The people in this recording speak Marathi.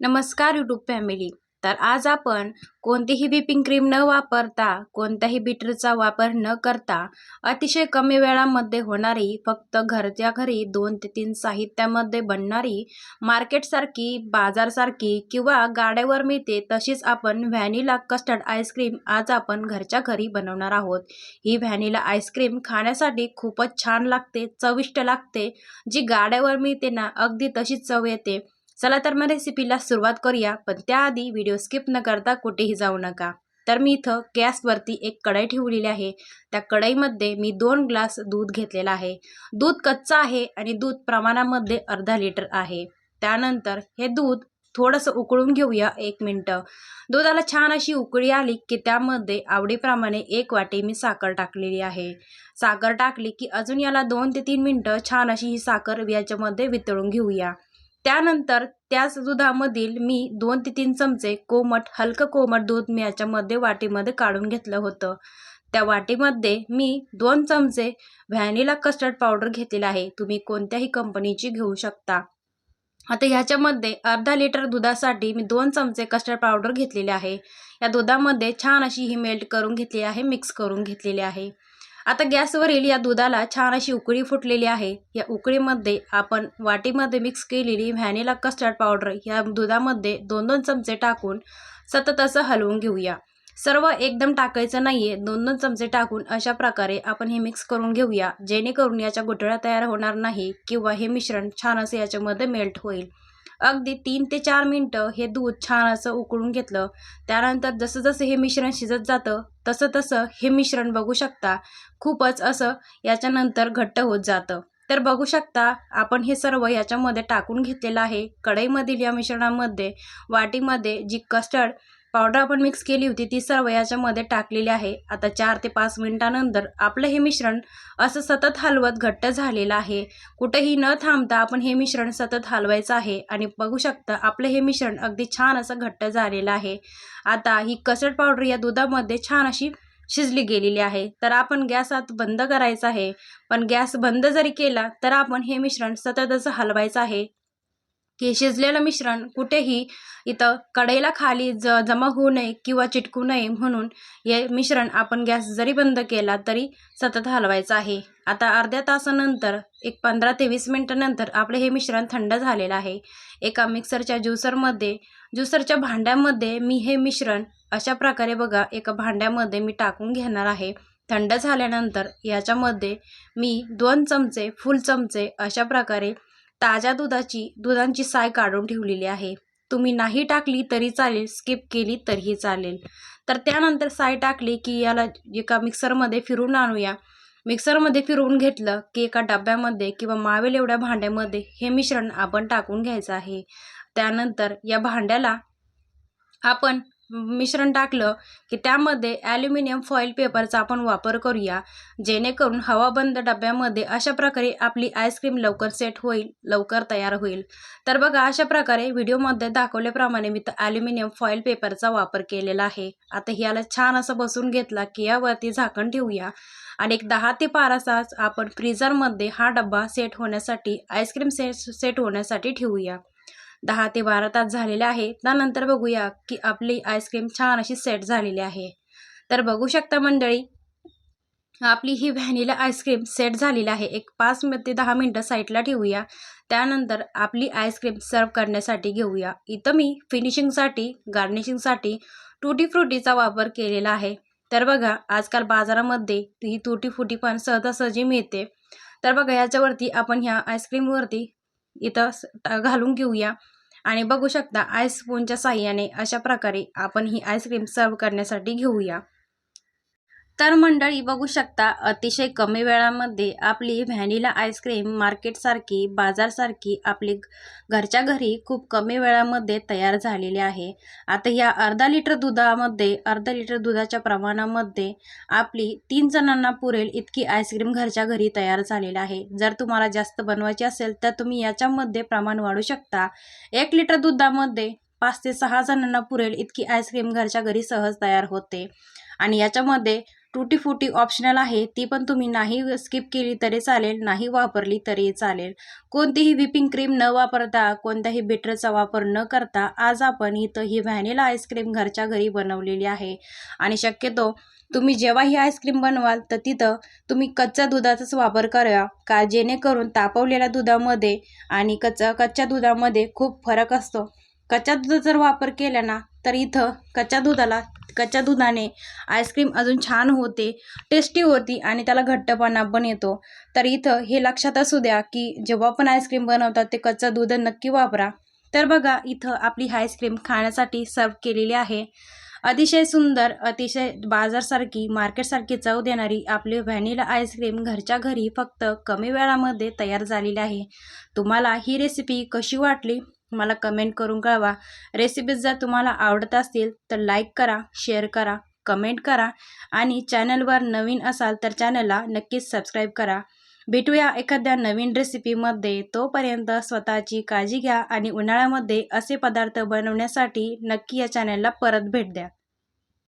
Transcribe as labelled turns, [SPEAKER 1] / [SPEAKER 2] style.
[SPEAKER 1] नमस्कार यूट्यूब फॅमिली तर आज आपण कोणतीही व्हिपिंग क्रीम न वापरता कोणत्याही बिटरचा वापर न करता अतिशय कमी वेळामध्ये होणारी फक्त घरच्या घरी दोन ते तीन साहित्यामध्ये बनणारी मार्केटसारखी बाजारसारखी किंवा गाड्यावर मिळते तशीच आपण व्हॅनिला कस्टर्ड आईस्क्रीम आज आपण घरच्या घरी बनवणार आहोत. ही व्हॅनिला आईस्क्रीम खाण्यासाठी खूपच छान लागते चविष्ट लागते. जी गाड्यावर मिळते ना अगदी तशीच चव येते. चला तर मग रेसिपीला सुरुवात करूया पण त्याआधी व्हिडिओ स्किप न करता कुठेही जाऊ नका. तर मी इथं गॅसवरती एक कढई ठेवलेली आहे. त्या कढईमध्ये मी दोन ग्लास दूध घेतलेलं आहे. दूध कच्चं आहे आणि दूध प्रमाणामध्ये अर्धा लिटर आहे. त्यानंतर हे दूध थोडंसं उकळून घेऊया एक मिनटं. दुधाला छान अशी उकळी आली की त्यामध्ये आवडीप्रमाणे एक वाटी मी साखर टाकलेली आहे. साखर टाकली की अजून याला दोन ते तीन मिनटं छान अशी ही साखर याच्यामध्ये वितळून घेऊया. त्यानंतर त्याच दुधामधील मी दोन ते तीन चमचे कोमट हलकं कोमट दूध मी याच्यामध्ये वाटीमध्ये काढून घेतलं होतं. त्या वाटीमध्ये मी दोन चमचे व्हॅनिला कस्टर्ड पावडर घेतलेला आहे. तुम्ही कोणत्याही कंपनीची घेऊ शकता. आता ह्याच्यामध्ये अर्धा लिटर दुधासाठी मी दोन चमचे कस्टर्ड पावडर घेतलेले आहे. या दुधामध्ये छान अशी ही मेल्ट करून घेतली आहे मिक्स करून घेतलेली आहे. आता गॅसवरील या दुधाला छान अशी उकळी फुटलेली आहे. या उकळीमध्ये आपण वाटीमध्ये मिक्स केलेली व्हॅनिला कस्टर्ड पावडर या दुधामध्ये दोन दोन चमचे टाकून सतत असं हलवून घेऊया. सर्व एकदम टाकायचं नाही आहे दोन दोन चमचे टाकून अशा प्रकारे आपण हे मिक्स करून घेऊया जेणेकरून याच्या गुठळ्या तयार होणार नाही किंवा हे मिश्रण छान असं याच्यामध्ये मेल्ट होईल. अगदी तीन ते चार मिनटं हे दूध छान असं उकळून घेतलं. त्यानंतर जसं जसं हे मिश्रण शिजत जातं तसं तसं हे मिश्रण बघू शकता. खूपच असं याच्यानंतर घट्ट होत जातं. तर बघू शकता आपण हे सर्व याच्यामध्ये टाकून घेतलेलं आहे. कढईमधील या मिश्रणामध्ये वाटीमध्ये जी कस्टर्ड पावडर आपण मिक्स केली होती ती सर्व याच्यामध्ये टाकलेली आहे. आता चार ते पाच मिनिटानंतर आपलं हे मिश्रण असं सतत हलवत घट्ट झालेलं आहे. कुठेही न थांबता आपण हे मिश्रण सतत हलवायचं आहे आणि बघू शकता आपलं हे मिश्रण अगदी छान असं घट्ट झालेलं आहे. आता ही कसड पावडर या दुधामध्ये छान अशी शिजली गेलेली आहे. तर आपण गॅस आत बंद करायचा आहे. पण गॅस बंद जरी केला तर आपण हे मिश्रण सतत असं हलवायचं आहे. की शिजलेलं मिश्रण कुठेही इथं कढईला खाली ज जमा होऊ नये किंवा चिटकू नये म्हणून हे मिश्रण आपण गॅस जरी बंद केला तरी सतत हलवायचं आहे. आता अर्ध्या तासानंतर एक पंधरा ते वीस मिनटानंतर आपले हे मिश्रण थंड झालेलं आहे. एका मिक्सरच्या ज्युसरमध्ये ज्युसरच्या भांड्यामध्ये मी हे मिश्रण अशा प्रकारे बघा एका भांड्यामध्ये मी टाकून घेणार आहे. थंड झाल्यानंतर याच्यामध्ये मी दोन चमचे फुल चमचे अशा प्रकारे ताज्या दुधाची दुधांची साय काढून ठेवलेली आहे. तुम्ही नाही टाकली तरी चालेल स्किप केली तरीही चालेल. तर त्यानंतर साय टाकली की याला एका मिक्सरमध्ये फिरून आणूया. मिक्सरमध्ये फिरवून घेतलं की एका डब्यामध्ये किंवा मावेल एवढ्या भांड्यामध्ये हे मिश्रण आपण टाकून घ्यायचं आहे. त्यानंतर या भांड्याला आपण मिश्रण टाकलं की त्यामध्ये ॲल्युमिनियम फॉईल पेपरचा आपण वापर करूया जेणेकरून हवाबंद डब्यामध्ये अशा प्रकारे आपली आईस्क्रीम लवकर सेट होईल लवकर तयार होईल. तर बघा अशा प्रकारे व्हिडिओमध्ये दाखवल्याप्रमाणे मी तर ॲल्युमिनियम फॉईल पेपरचा वापर केलेला आहे. आता ह्याला छान असं बसून घेतला की यावरती झाकण ठेवूया. आणि एक दहा ते बारा तास आपण फ्रीझरमध्ये हा डब्बा सेट होण्यासाठी आईस्क्रीम सेट सेट होण्यासाठी ठेवूया. दहा ते बारा तास झालेले आहे त्यानंतर बघूया की आपली आईस्क्रीम छान अशी सेट झालेली आहे. तर बघू शकता मंडळी आपली ही व्हॅनिला आईस्क्रीम सेट झालेली आहे. एक पाच ते दहा मिनटं साईडला ठेवूया. त्यानंतर आपली आईस्क्रीम सर्व करण्यासाठी घेऊया. इथं मी फिनिशिंगसाठी गार्निशिंगसाठी टूटी फ्रुटीचा वापर केलेला आहे. तर बघा आजकाल बाजारामध्ये ही तुटी फुटी पण सहजासहजी मिळते. तर बघा याच्यावरती आपण ह्या आईस्क्रीमवरती इथं घालून घेऊया. आणि बघू शकता आईस स्पूनच्या साह्याने अशा प्रकारे आपण ही आईस्क्रीम सर्व करण्यासाठी घेऊया. तर मंडळी बघू शकता अतिशय कमी वेळामध्ये आपली व्हॅनिला आईस्क्रीम मार्केटसारखी बाजारसारखी आपली घरच्या घरी खूप कमी वेळामध्ये तयार झालेली आहे. आता या अर्धा लिटर दुधामध्ये अर्धा लिटर दुधाच्या प्रमाणामध्ये आपली तीन जणांना पुरेल इतकी आईस्क्रीम घरच्या घरी तयार झालेली आहे. जर तुम्हाला जास्त बनवायची असेल तर तुम्ही याच्यामध्ये प्रमाण वाढू शकता. एक लिटर दुधामध्ये पाच ते सहा जणांना पुरेल इतकी आईस्क्रीम घरच्या घरी सहज तयार होते. आणि याच्यामध्ये टूटी फुटी ऑप्शनल आहे ती पण तुम्ही नाही स्किप केली तरी चालेल नाही वापरली तरी चालेल. कोणतीही व्हिपिंग क्रीम न वापरता कोणत्याही बिटरचा वापर न करता आज आपण इथं ही व्हॅनिला आईस्क्रीम घरच्या घरी बनवलेली आहे. आणि शक्यतो तुम्ही जेव्हा ही आईस्क्रीम बनवाल तर तिथं तुम्ही कच्च्या दुधाचाच वापर करा का जेणेकरून तापवलेल्या दुधामध्ये आणि कच्चा कच्च्या दुधामध्ये खूप फरक असतो. कच्च्या दुधाचा जर वापर केला ना तर इथं कच्च्या दुधाला कच्च्या दुधाने आईस्क्रीम अजून छान होते टेस्टी होती आणि त्याला घट्टपणा पण येतो. तर इथं हे लक्षात असू द्या की जेव्हा पण आईस्क्रीम बनवतात ते कच्चं दूध नक्की वापरा. तर बघा इथं आपली आईस्क्रीम खाण्यासाठी सर्व केलेली आहे. अतिशय सुंदर अतिशय बाजारसारखी मार्केटसारखी चव देणारी आपली व्हॅनिला आईस्क्रीम घरच्या घरी फक्त कमी वेळामध्ये तयार झालेली आहे. तुम्हाला ही रेसिपी कशी वाटली? मला कमेंट करून कळवा. रेसिपीज जर तुम्हाला आवडत असतील तर लाईक करा शेअर करा कमेंट करा आणि चॅनलवर नवीन असाल तर चॅनलला नक्कीच सबस्क्राईब करा. भेटूया एखाद्या नवीन रेसिपीमध्ये तोपर्यंत स्वतःची काळजी घ्या आणि उन्हाळ्यामध्ये असे पदार्थ बनवण्यासाठी नक्की या चॅनलला परत भेट द्या.